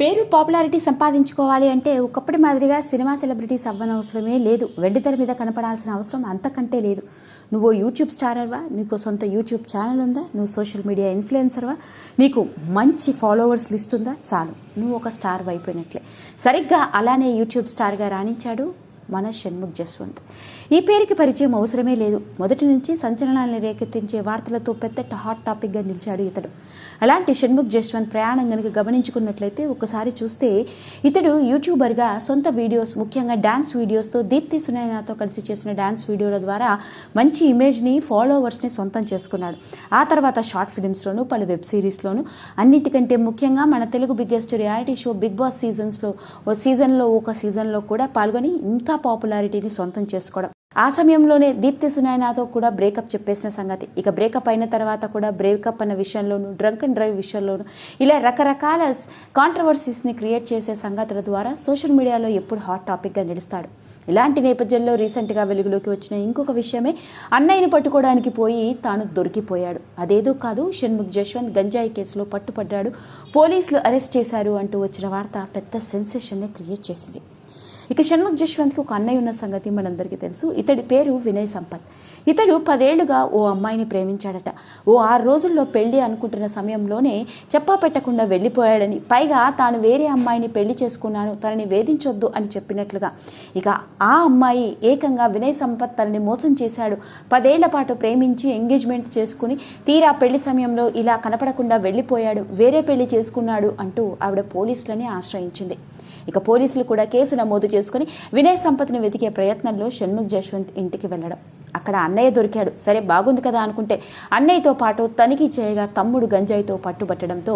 పేరు పాపులారిటీ సంపాదించుకోవాలి అంటే ఒకప్పటి మాదిరిగా సినిమా సెలబ్రిటీస్ అవ్వనవసరమే లేదు. వెండితెర మీద కనపడాల్సిన అవసరం అంతకంటే లేదు. నువ్వు యూట్యూబ్ స్టారర్వా నీకు సొంత యూట్యూబ్ ఛానల్ ఉందా? నువ్వు సోషల్ మీడియా ఇన్ఫ్లుయెన్సర్వా నీకు మంచి ఫాలోవర్స్ లిస్ట్ ఉందా? చాలు. నువ్వు ఒక స్టార్ అయిపోయినట్లే. సరిగ్గా అలానే యూట్యూబ్ స్టార్గా రాణించాడు మన షణ్ముఖ్ జస్వంత్. ఈ పేరుకి పరిచయం అవసరమే లేదు. మొదటి నుంచి సంచలనాన్ని రేకెత్తించే వార్తలతో పెద్ద హాట్ టాపిక్గా నిలిచాడు ఇతడు. అలాంటి షణ్ముఖ్ జస్వంత్ ప్రయాణం కనుక గమనించుకున్నట్లయితే ఒకసారి చూస్తే ఇతడు యూట్యూబర్గా సొంత వీడియోస్ ముఖ్యంగా డ్యాన్స్ వీడియోస్తో దీప్తి సునైనాతో కలిసి చేసిన డ్యాన్స్ వీడియోల ద్వారా మంచి ఇమేజ్ని ఫాలోవర్స్ని సొంతం చేసుకున్నాడు. ఆ తర్వాత షార్ట్ ఫిలిమ్స్లోను పలు వెబ్ సిరీస్లోను అన్నిటికంటే ముఖ్యంగా మన Telugu biggest reality show Bigg Boss సీజన్స్లో ఓ సీజన్లో ఒక సీజన్లో కూడా పాల్గొని ఇంకా పాపులారిటీని సొంతం చేసుకోవడం. ఆ సమయంలోనే దీప్తి సునైనాతో కూడా బ్రేకప్ చెప్పేసిన సంగతి. ఇక బ్రేకప్ అయిన తర్వాత కూడా బ్రేకప్ అన్న విషయంలోనూ డ్రంక్ అండ్ డ్రైవ్ విషయంలోనూ ఇలా రకరకాల కాంట్రవర్సీస్ని క్రియేట్ చేసే సంగతుల ద్వారా సోషల్ మీడియాలో ఎప్పుడు హాట్ టాపిక్గా నడుస్తాడు ఇలాంటి నేపథ్యంలో రీసెంట్గా వెలుగులోకి వచ్చిన ఇంకొక విషయమే అన్నయ్యని పట్టుకోవడానికి పోయి తాను దొరికిపోయాడు. అదేదో కాదు షణ్ముఖ్ జశ్వంత్ గంజాయి కేసులో పట్టుపడ్డాడు. పోలీసులు అరెస్ట్ చేశారు అంటూ వచ్చిన వార్త పెద్ద సెన్సేషన్ని క్రియేట్ చేసింది. ఇక షణ్ముఖ్ జశ్వంత్కి ఒక అన్నయ్య ఉన్న సంగతి మనందరికీ తెలుసు. ఇతడి పేరు వినయ్ సంపత్. ఇతడు పదేళ్ళుగా ఓ అమ్మాయిని ప్రేమించాడట. ఓ ఆరు రోజుల్లో పెళ్ళి అనుకుంటున్న సమయంలోనే చెప్పా పెట్టకుండా వెళ్ళిపోయాడని పైగా తాను వేరే అమ్మాయిని పెళ్ళి చేసుకున్నాను తనని వేధించొద్దు అని చెప్పినట్లుగా. ఇక ఆ అమ్మాయి ఏకంగా వినయ్ సంపత్ తనని మోసం చేశాడు. పదేళ్ళ పాటు ప్రేమించి ఎంగేజ్మెంట్ చేసుకుని తీరా పెళ్ళి సమయంలో ఇలా కనపడకుండా వెళ్ళిపోయాడు. వేరే పెళ్ళి చేసుకున్నాడు అంటూ ఆవిడ పోలీసులని ఆశ్రయించింది. ఇక పోలీసులు కూడా కేసు నమోదు చేసుకుని వినయ్ సంపత్ని వెతికే ప్రయత్నంలో షణ్ముఖ్ జశ్వంత్ ఇంటికి వెళ్ళడం. అక్కడ అన్నయ్య దొరికాడు. సరే బాగుంది కదా అనుకుంటే అన్నయ్యతో పాటు తనిఖీ చేయగా తమ్ముడు గంజాయితో పట్టుబట్టడంతో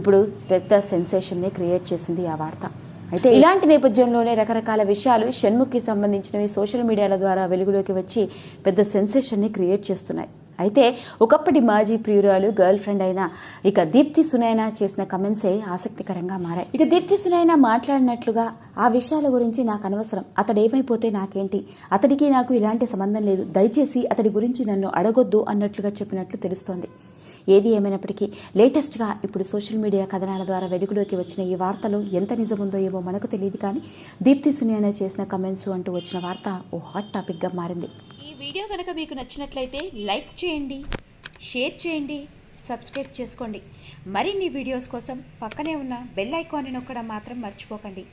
ఇప్పుడు పెద్ద సెన్సేషన్ని క్రియేట్ చేసింది ఆ వార్త. అయితే ఇలాంటి నేపథ్యంలోనే రకరకాల విషయాలు షణ్ముఖ్కి సంబంధించినవి సోషల్ మీడియాల ద్వారా వెలుగులోకి వచ్చి పెద్ద సెన్సేషన్ని క్రియేట్ చేస్తున్నాయి. అయితే ఒకప్పటి మాజీ ప్రియురాలు గర్ల్ ఫ్రెండ్ అయిన ఇక దీప్తి సునైనా చేసిన కమెంట్సే ఆసక్తికరంగా మారాయి. ఇక దీప్తి సునైనా మాట్లాడినట్లుగా ఆ విషయాల గురించి నాకు అనవసరం. అతడు ఏమైపోతే నాకేంటి? అతడికి నాకు ఇలాంటి సంబంధం లేదు. దయచేసి అతడి గురించి నన్ను అడగొద్దు అన్నట్లుగా చెప్పినట్లు తెలుస్తోంది. ఏది ఏమైనప్పటికీ లేటెస్ట్గా ఇప్పుడు సోషల్ మీడియా కథనాల ద్వారా వెలుగులోకి వచ్చిన ఈ వార్తలు ఎంత నిజముందో ఏమో మనకు తెలియదు కానీ దీప్తి సునియానా చేసిన కమెంట్స్ అంటూ వచ్చిన వార్త ఓ హాట్ టాపిక్గా మారింది. ఈ వీడియో కనుక మీకు నచ్చినట్లయితే లైక్ చేయండి షేర్ చేయండి సబ్స్క్రైబ్ చేసుకోండి. మరిన్ని వీడియోస్ కోసం పక్కనే ఉన్న బెల్ ఐకాన్ని నొక్కడం మాత్రం మర్చిపోకండి.